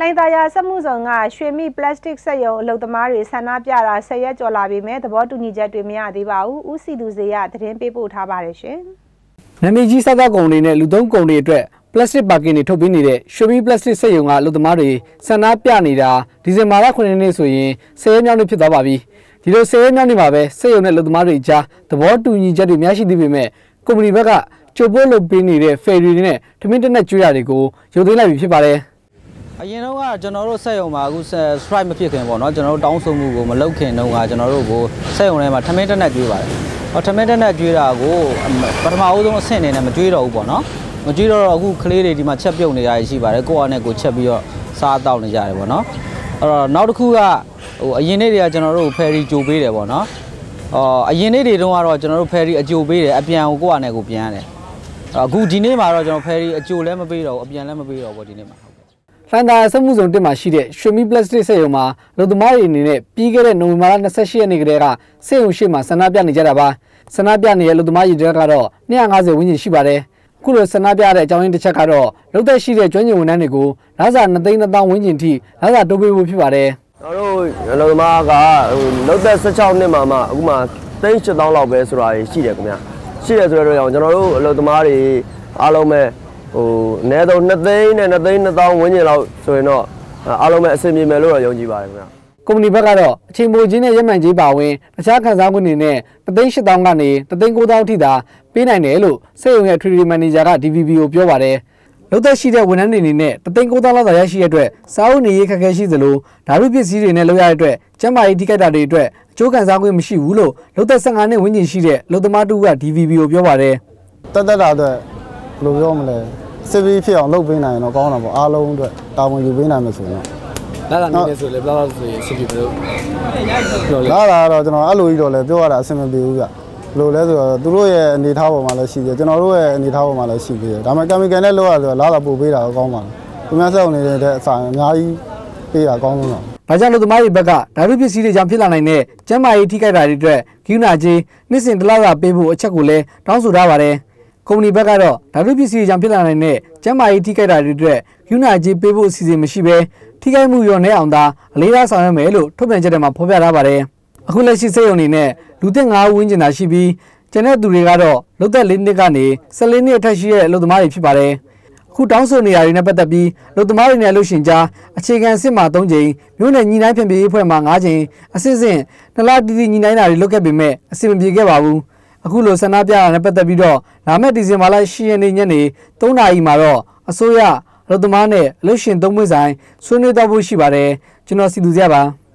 လိုင်သာယာစက်မှုဆောင်ကရွှေမိပလတ်စတစ်စက်ရုံအလုပ်သမားတွေဆန္ဒပြတာ၁၀ရက်ကျော်လာပြီမဲ့သဘောတူညီချက်တွေမရသေးပါဘူး။ဦးစီသူစေရသတင်းပေးပို့ထားပါတယ်ရှင်။နာမည်ကြီးစားသောက်ကုန်တွေနဲ့လူသုံးကုန်တွေအတွက်ပလတ်စတစ်ပါကင်တွေထုတ်ပေးနေတဲ့ရွှေမိပလတ်စတစ်စက်ရုံကအလုပ်သမားတွေဆန္ဒပြနေတာဒီဇင်ဘာလ9ရက်နေ့ဆိုရင်၁၀ရက်မြောက်နေ့ဖြစ်သွားပါပြီ။ဒီလို၁၀ရက်မြောက်နေ့မှာပဲစက်ရုံနဲ့အလုပ်သမားတွေကြားသဘောတူညီချက်တွေများရှိသေးပေမဲ့ကုမ္ပဏီဘက်ကကြိုပို့လုပ်ပေးနေတဲ့ဖယ်ရီတွေနဲ့ထမင်းတက်နဲ့ကျွေးတာတွေကိုရုပ်သိမ်းလိုက်ပြီဖြစ်ပါတယ်။ အရင်တော့ကကျွန်တော်တို့စက်ရုံမှာအခု strike မဖြစ်ခင်ပေါ့နော်ကျွန်တော်တို့တောင်းဆိုမှုကိုမလုပ်ခင်တော့ကကျွန်တော်တို့ကိုစက်ရုံထဲမှာထမင်းတက်နဲ့ကျွေးပါတယ်။ဟောထမင်းတက်နဲ့ကျွေးတာကိုပထမအဦးဆုံးအဆင့်အနေနဲ့မကျွေးတော့ဘူးပေါ့နော်။မကျွေးတော့အခုကလေးတွေဒီမှာချက်ပြုတ်နေရရှိပါတယ်။ကိုယ့်အားနဲ့ကိုချက်ပြီးတော့စားတောက်နေကြတယ်ပေါ့နော်။အဲ့တော့နောက်တစ်ခုကဟိုအရင်နေ့တွေကကျွန်တော်တို့ဖယ်ရီကြိုပေးတယ်ပေါ့နော်။အော်အရင်နေ့တွေတုန်းကတော့ကျွန်တော်တို့ဖယ်ရီအကြိုပေးတယ်အပြန်ကိုကိုယ့်အားနဲ့ကိုပြန်ရတယ်။အခုဒီနေ့မှာတော့ကျွန်တော်ဖယ်ရီအကြိုလည်းမပေးတော့ဘူးအပြန်လည်းမပေးတော့ဘူးဒီနေ့မှာ လှန်သာစက်မှုဇုံတက်မှာရှိတဲ့ရွှေမီပလတ်စတစ်စက်ရုံမှာလူသမားတွေအနေနဲ့ပြီးခဲ့တဲ့နိုဝင်ဘာလ28ရက်နေ့ကတည်းကစက်ရုံရှိမှဆန္ဒပြနေကြတာပါဆန္ဒပြနေတဲ့လူသမားရည်တွေကတော့250ဝန်းကျင်ရှိပါတယ်ခုလိုဆန္ဒပြတဲ့အကြောင်းရင်းတစ်ချက်ကတော့လုံသက်ရှိတဲ့ကျွမ်းကျင်ဝန်ထမ်းတွေကိုလစာ2သိန်း3000ဝန်းကျင်ထိလစာတိုးပေးဖို့ဖြစ်ပါတယ်ကျွန်တော်တို့လူသမားကဟိုလုံသက်16နှစ်မှာမှအခုမှသိန်း7000လောက်ပဲဆိုတာရှိတယ်ခင်ဗျာရှိတယ်ဆိုတော့ကျွန်တော်တို့အလုပ်သမားတွေအားလုံးပဲ ဟိုအနည်းဆုံး2သိန်းနဲ့2သိန်း2000ဝန်းကျင်လောက်ဆိုရင်တော့အားလုံးပဲအဆင်ပြေမယ်လို့တော့ယုံကြည်ပါတယ်ခင်ဗျာကုမ္ပဏီဘက်ကတော့အချိန်ပိုချင်းနဲ့ရက်မှန်ကြီးပါဝင်တခြားခံစား권တွေနဲ့3,800ကနေ3,900အထိသာပေးနိုင်တယ်လို့စက်ရုံရဲ့ Treasury Manager က DVB ကိုပြောပါတယ်။လုံသက်ရှိတဲ့ဝန်ထမ်းတွေအနေနဲ့3,900လောက်သာရရှိရတဲ့အတွက်စားအုပ်နေရေးခက်ခဲရှိသလိုဓာတ်ပစ္စည်းတွေနဲ့လုပ်ရတဲ့အတွက်ကျန်းမာရေးထိခိုက်တာတွေအတွက်အကျိုးခံစား권မရှိဘူးလို့လုံသက်15နှစ်ဝန်းကျင်ရှိတဲ့လုံသမားတူက DVB ကိုပြောပါတယ်။တက်တက်တာအတွက်ဘယ်လိုပြောမလဲ။ စစ်ပြီးဖြစ်အောင်လုပ်ပေးနိုင်ရင်တော့ကောင်းတာပေါ့အားလုံးအတွက်တာဝန်ယူပေးနိုင်မယ်ဆိုရင်တော့လာလာနေဆိုလေဘယ်လောက်ဆိုရင်စစ်ပြီးဘယ်လိုလာလာတော့ကျွန်တော်အဲ့လိုကြီးတော့လေပြောရတာအဆင်မပြေဘူးဗျလို့လဲဆိုတော့သူတို့ရဲ့အနေထားပေါ်မှာလည်းရှိတယ်ကျွန်တော်တို့ရဲ့အနေထားပေါ်မှာလည်းရှိသေးတယ်ဒါပေမဲ့ chemical နဲ့လောက်ရဆိုတော့လာလာပို့ပေးတာကောင်းပါလားသူများဆက်အောင်နေတဲ့အစားအများကြီးပေးတာကောင်းဆုံးတော့။ဘာကြောင့်လို့သမားတွေဘက်ကဓာတ်ပစ္စည်းတွေကြောင့်ဖြစ်လာနိုင်တဲ့ကျန်းမာရေးထိခိုက်တာတွေအတွက်ဂိူနာကြီးနှစ်စဉ်တစ်လစာပေးဖို့အချက်ကိုလည်းတောင်းဆိုထားပါတယ်။ ကုမ္ပဏီဘက်ကတော့ဓာတုပစ္စည်းကြောင့်ဖြစ်လာနိုင်တဲ့ကျန်းမာရေးထိခိုက်တာတွေအတွက်ယူနာကြီးပေးဖို့အစီအစဉ်မရှိဘဲထိခိုက်မှုရောနေအောင်သာအလေးထားဆောင်ရွက်မယ်လို့ထုတ်ပြန်ချက်ထဲမှာဖော်ပြထားပါတယ်။အခုလက်ရှိစိတ်ယုံအနေနဲ့လူသစ်9ဦးဝန်းကျင်သာရှိပြီးကျန်တဲ့သူတွေကတော့လုသက်၄နှစ်ကနေ14နှစ်အထက်ရှိတဲ့အလုပ်သမားတွေဖြစ်ပါတယ်။အခုတောင်းဆိုနေရတွေနဲ့ပတ်သက်ပြီးလူသမားတွေနဲ့လှုပ်ရှင်ကြားအခြေခံအစ်စ်မှာ3ကြိမ်မြို့နယ်ညီနိုင်ဖြန့်ပြေးအဖွဲ့မှာ9ကြိမ်အစစ်စစ်နှစ်လတီတီညီနိုင်တာတွေလုပ်ခဲ့ပေမဲ့အဆင်မပြေခဲ့ပါဘူး။ အခုလိုဆန္ဒပြတာနဲ့ပတ်သက်ပြီးတော့လာမယ့်ဒီဇင်ဘာလ10ရက်နေ့ညနေ3နာရီမှာတော့အစိုးရအလုပ်သမားနဲ့အလုပ်ရှင်သုံးပွင့်ဆိုင်ဆွေးနွေးတော့ဖို့ရှိပါတယ်ကျွန်တော်စီသူစရပါ